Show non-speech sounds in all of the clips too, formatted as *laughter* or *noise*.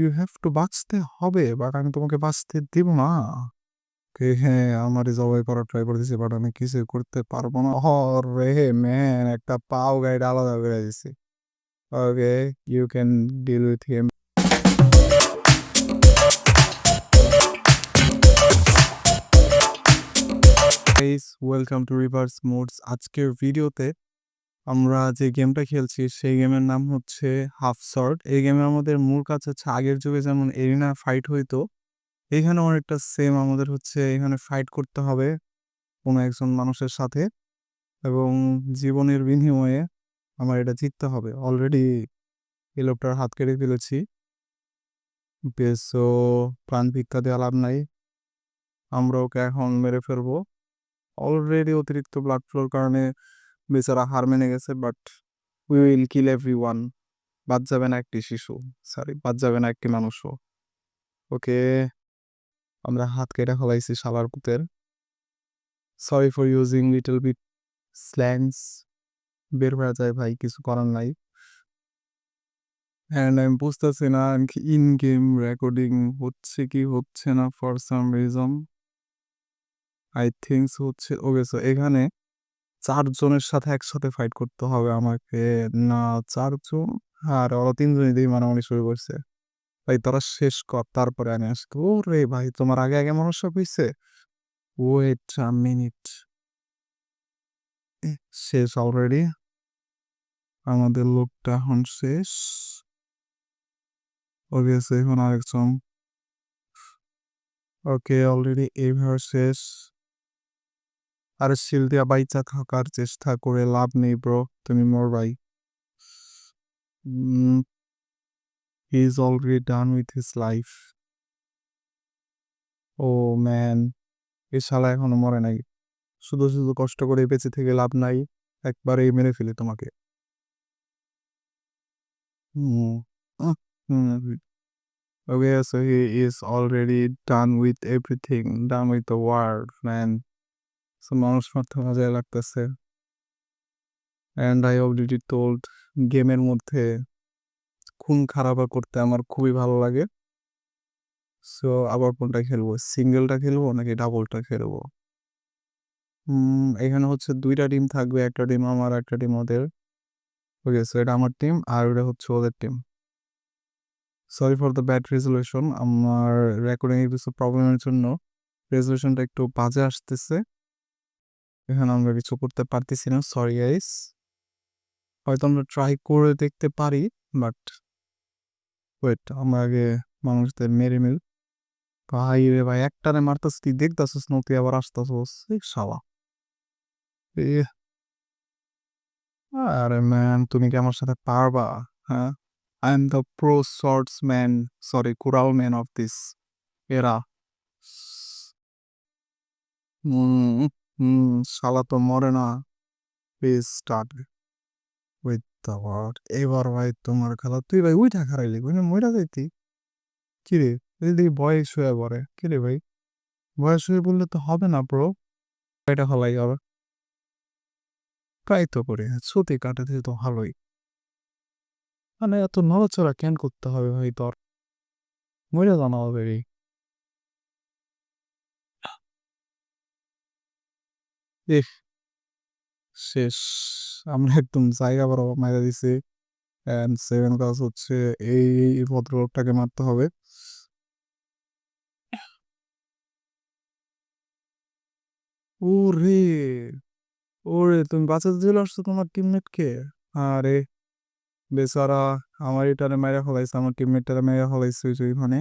You have to বাঁচতে হবে but আমি তোমাকে বাঁচতে দিব না। কে হ্যাঁ আমারই জবাই করার ট্রাই করতেছি বাট আমি কিছু করতে পারব না। হর রে ম্যান একটা পাও গাইড আলাদা করে দিছি okay you can deal with him welcome to rivers mods আজকের ভিডিওতে আমরা যে গেমটা খেলছি সেই গেমের নাম হচ্ছে হাফ শর্ট এই গেমে আমাদের মূল কাজ হচ্ছে আগের যুগে যেমন এরিনা ফাইট হইতো, এখানে অনেকটা সেম আমাদের হচ্ছে এখানে ফাইট করতে হবে কোনো একজন মানুষের সাথে এবং জীবনের বিনিময়ে আমার এটা জিততে হবে। অলরেডি এই লোকটার হাত কেটে ফেলেছি। বেশ প্রাণ ভিক্ষা দেওয়া লাভ নাই। আমরা ওকে এখন মেরে ফেলব। অলরেডি অতিরিক্ত ব্লাড ফ্লোর কারণে বেচারা হার মেনে গেছে but we will kill everyone বাদ যাবে না একটি শিশু সরি বাদ যাবে না একটি মানুষও। ওকে, আমরা হাত কেটে ফেলাইছি শালার পুতের। Sorry for using little bit slangs বের হয়ে যায় ভাই, কিছু করার নাই। অ্যান্ড আমি বুঝতেছি না ইন গেম রেকর্ডিং হচ্ছে কি হচ্ছে না for some reason I thinks হচ্ছে ওকে সো এখানে চারজনের সাথে একসাথে ফাইট করতে হবে আমাকে। না চারজন আর ওরা তিনজনই দিয়ে মারামারি শুরু করছে। ভাই, তোরা শেষ কর, তারপরে আমি আসব। ও রে ভাই, তোমার আগে আগে মানুষ সব হয়েছে ওয়েট আ মিনিট শেষ অলরেডি আমাদের লোকটা এখন শেষ? ওবিয়াসলি এখন আরেকজন। ওকে অলরেডি এইভাবে শেষ। আর শিল দিয়া বাইচা থাকার চেষ্টা করে লাভ নেই ব্রো তুমি মোর ভাই he is already done with his life oh man এ শালা এখনও মরে নাই। শুধু শুধু কষ্ট করে বেঁচে থেকে লাভ নাই একবারেই মেরে ফেলে তোমাকে। Okay, so he is already done with everything, done with the world, man. So, মানুষ মারতে মজাই লাগতেছে। অ্যান্ড আই অলরেডি টোল্ড গেমের মধ্যে খুন খারাপা করতে আমার খুবই ভালো লাগে। সো আবার কোনটা খেলব? সিঙ্গেলটা খেলব নাকি ডাবলটা খেলব? এখানে হচ্ছে দুইটা টিম থাকবে, একটা টিম আমার, একটা টিম ওদের। ওকে সো এটা আমার টিম আর এটা হচ্ছে ওদের team. Sorry for the bad resolution আমার রেকর্ডিং কিছু প্রবলেমের জন্য। রেজলিউশনটা একটু বাজে আসতেছে। এখানে আমরা কিছু করতে পারতেছি না সরি গাইস হয়তো আমরা ট্রাই করে দেখতে পারি বাট ওয়েট আমরা আগে মানুষদের মেরে মিল ভাই রে ভাই একটানে মারতেছ তুই দেখতেছিস না, তুই আবার আসতেছিস শালা। আরে ম্যান তুমি কি আমার সাথে পারবা? হ্যাঁ? I am the pro shorts man sorry cruel man of this এরা হুম। হুম শালা তো মরে না। প্লিজ স্টার্ট উইথ দ্য এবার ভাই তোমার খেলা, তুই ভাই উইটা খারাইলি বুঝলি মইটা যাইতি। কিরে যদি বয়স হয়ে পড়ে। কিরে ভাই, বয়স হয়ে বললে তো হবে না ব্রো এটা হলাই হবে ট্রাই তো করে, ছুটি কাটাতে তো ভালোই। মানে এত নড়াচড়া কেন করতে হবে ভাই তোর? মরে জানা হবে রে শেষ। আমরা একদম জায়গা বরাবর মারা দিছি। অ্যান্ড সেভেন কাজ হচ্ছে এই এই ভদ্রলোকটাকে মারতে হবে। ওরে ওরে, তুমি বাঁচাতে চলে আসছো তোমার টিমমেটকে আরে, বেচারা, আমার এটারে মেরে ফেলাইছে, আমার টিমমেটটারে মেরে ফেলাইছে ওইখানে।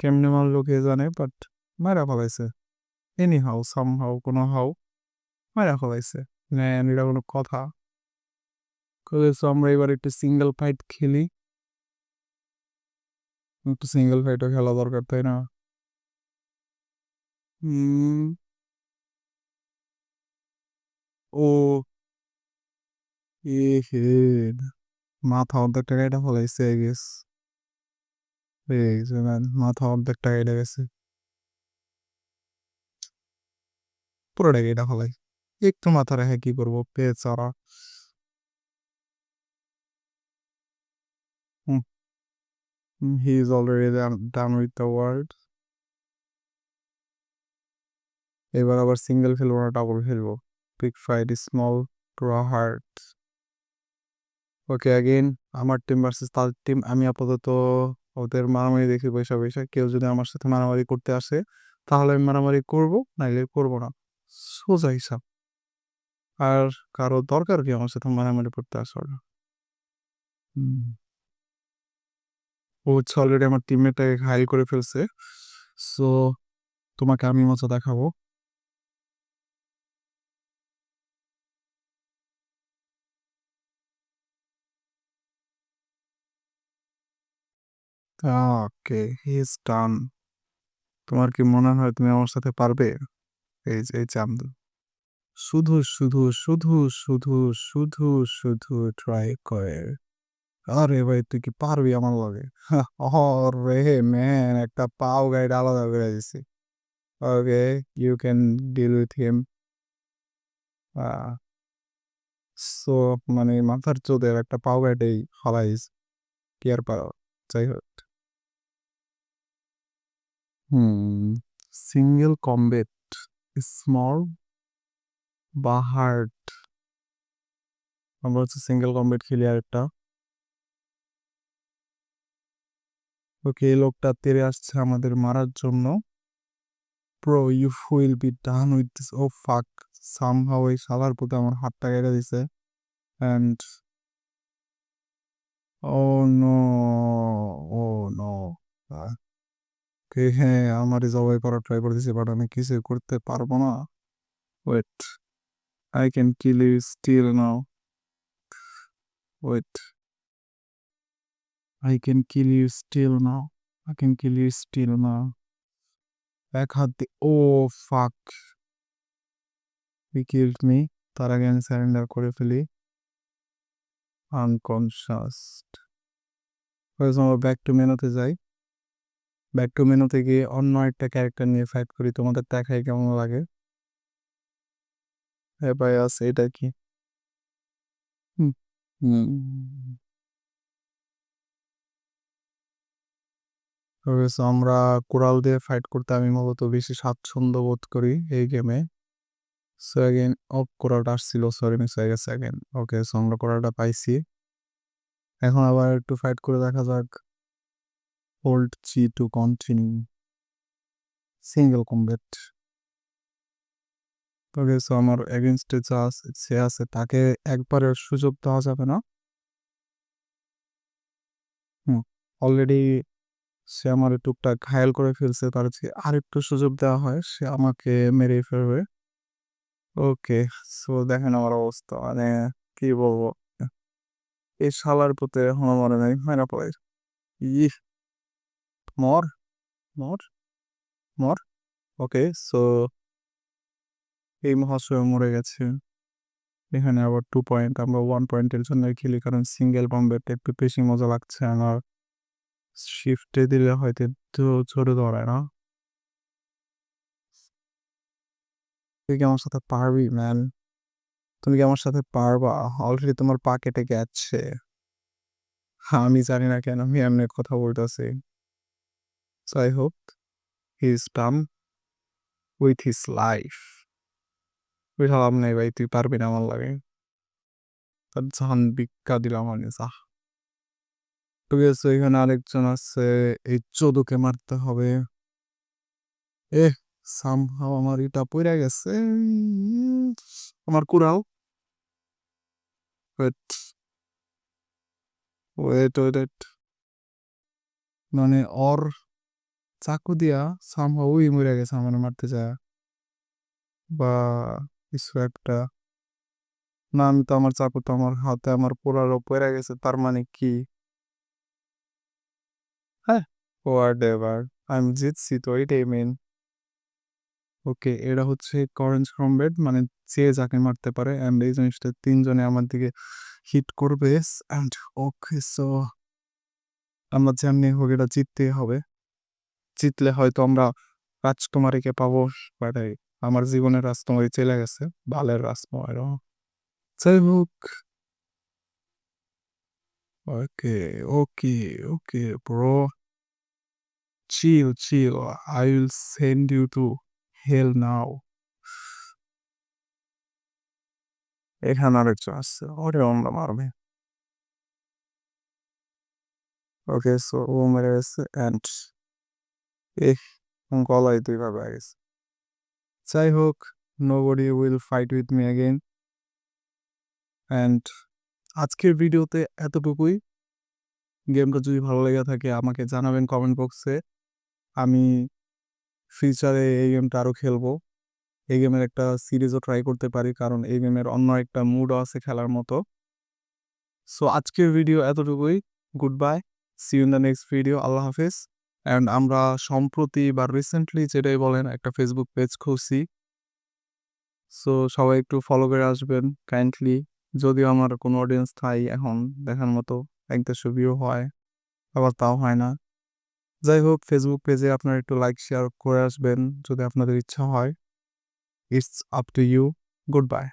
কেমনে মারলো কে জানে বাট মেরা ফেলাইছে। এনি হাউ সাম হাউ কোনো হাউ মেরা ফেলাইছে ম্যান এটা কোনো কথা। করেছ আমরা এবার একটু সিঙ্গেল ফাইট খেলি। একটু সিঙ্গেল ফাইটও খেলা দরকার, তাই না? হুম। ও, এ মাথা অর্ধেকটা কেটে ফেলাইছে আই গেস মাথা অর্ধেকটা কেটে গেছে। পুরোটা কেটে ফেলাই। একটু মাথা রেখে কি করব? বেচারা। He is already done with the word এবার আবার সিঙ্গেল খেলব না ডাবল খেলব pick fight small draw hard okay again আমার টিম ভার্সেস তাদের টিম আমি আপাতত ওদের মারামারি দেখি পয়সা পয়সা কেউ যদি আমার সাথে মারামারি করতে আসে, তাহলে আমি মারামারি করব, নাইলে করব না। সোজা হিসাব। আর কারও দরকার কি আমার সাথে মারামারি করতে আসার ও হচ্ছে অলরেডি আমার টিমমেটটাকে ঘায়ল করে ফেলছে। সো তোমাকে আমি মজা দেখাবো। ওকে হি ইজ ডান তোমার কি মনে হয় তুমি আমার সাথে পারবে? এই যে, এই চান্দ শুধু শুধু শুধু শুধু শুধু শুধু ট্রাই করে। আরে ভাই, তুই কি পারবি আমার লগে? *laughs* ম্যান একটা পাও গাইড আলাদা করে দিছি। Okay you can deal with him so মানে মাথার চোদের একটা পাও গাইডেই হলাইস কি আর পারো যাই হোক। হুম সিঙ্গেল কম্বেট স্মল বা হার্ড আমরা হচ্ছে সিঙ্গেল কম্বেট খেলি আর একটা ওকে এই লোকটা তেরে আসছে আমাদের মারার জন্য। Bro you will be done with this oh fuck somehow এই শালার প্রতি আমার হাতটা কেটে দিছে। And oh no oh no কে হ্যাঁ আমারই জবাই করার ট্রাই করতেছি বাট আমি কিছু করতে পারব না। Wait I can kill you still now wait I can kill you still now. I can kill you still now. এক হাত দিয়ে ও ফাক হি কিল্ড মি তার আগে আমি সারেন্ডার করে ফেলি। আনকনশাস আমরা ব্যাক টু মেনুতে যাই। ব্যাক টু মেনুতে গিয়ে অন্য একটা ক্যারেক্টার নিয়ে ফাইট করি। তোমাদের দেখাই কেমন লাগে? হ্যাঁ ভাই এটা কি? হুম হুম। আমরা কোরাল দিয়ে ফাইট করতে আমি মূলত বেশি স্বাচ্ছন্দ্য বোধ করি এই গেমে সো অ্যাগেন ও কোরালটা আসছিল সরি মিস হয়ে গেছে অ্যাগেন ওকে সো আমরা কোরালটা পাইছি। এখন আবার একটু ফাইট করে দেখা যাক। Hold G to continue single combat okay so আমার এগেনস্টে যা আছে, সে আছে, তাকে একবারের সুযোগ দেওয়া যাবে না। হুম অলরেডি সে আমার টুকটাক ঘায়াল করে ফেলছে, তার যে আর একটু সুযোগ দেওয়া হয়, সে আমাকে মেরে ফেলবে। ওকে, সো দেখেন আমার অবস্থা মানে কি বলব? এই শালার প্রতি এখনও মনে নাই মেরা পড়ে ই মর মর মর। ওকে, সো এই মহাশয় মরে গেছে। এখানে আবার টু পয়েন্ট আমরা ওয়ান পয়েন্টের জন্য খেলি, কারণ সিঙ্গেল বম্বেটা একটু বেশি মজা লাগছে আমার। শিফটে দিলে হয়তো একটু ছোট ধরায় না? তুই কি আমার সাথে পারবি ম্যান তুমি কি আমার সাথে পারবা? অলরেডি তোমার পা কেটে গেছে। আমি জানি না কেন, আমি এমনি কথা বলতেছি। So I hope he is done with his life বুঝলাম নাই ভাই, তুই পারবি না আমার লাগে। তার জাহান ভিক্ষা দিলাম আমি, যা। ঠিক আছে এখানে আরেকজন আছে, এই চোদকে মারতে হবে। এ সামহাও আমার এটা পড়ে গেছে। আমার কুড়াও ওয়েট ওয়েট ওয়েট মানে ওর চাকু দিয়া সামহাও মরে গেছে, আমার মারতে যায়। বা কিছু একটা। না, আমি তো আমার চাকু তো আমার হাতে আমার পোড়ারও পড়ে গেছে, তার মানে কি? হ্যাঁ হোয়াটএভার আমি জিতছি তো এটাই মেন ওকে এটা হচ্ছে করেঞ্জ কমবেট মানে যে যাকে মারতে পারে অ্যান্ড এই জিনিসটা তিনজনে আমার দিকে হিট করবে অ্যান্ড ওকে সো আমরা যেমনি হোক এটা জিততেই হবে। জিতলে হয়তো আমরা রাজকুমারীকে পাবো বাট আমার জীবনের রাজকুমারী চলে গেছে বালের রাজকুমারও যাই হোক Okay, okay, okay, bro Chill, chill. I will send you to hell now. এখানে আরেকজন আসছে ওরে অন্য মারবে ওকে সো ও মেরে গেছে অ্যান্ড এহ গলায় দুইভাবে গেছে যাই হোক nobody will fight with me again and আজকের ভিডিওতে এতটুকুই। গেমটা যদি ভালো লেগে থাকে, আমাকে জানাবেন কমেন্ট বক্সে আমি ফিউচারে এই গেমটা আরও খেলব। এই গেমের একটা সিরিজও ট্রাই করতে পারি, কারণ এই গেমের অন্য একটা মুডও আছে খেলার মতো। সো আজকের ভিডিও এতটুকুই। Good bye see in the next video আল্লাহ হাফিজ। অ্যান্ড আমরা সম্প্রতি বা রিসেন্টলি যেটাই বলেন একটা ফেসবুক পেজ খুলছি। সো সবাই একটু ফলো করে আসবেন কাইন্ডলি যদিও আমার কোনো অডিয়েন্স থাই এখন, দেখার মতো এক দেড়শো ভিউ হয়, আবার তাও হয় না। যাই হোক ফেসবুক পেজে আপনারা একটু লাইক শেয়ার করে আসবেন, যদি আপনাদের ইচ্ছা হয়। It's up to you good bye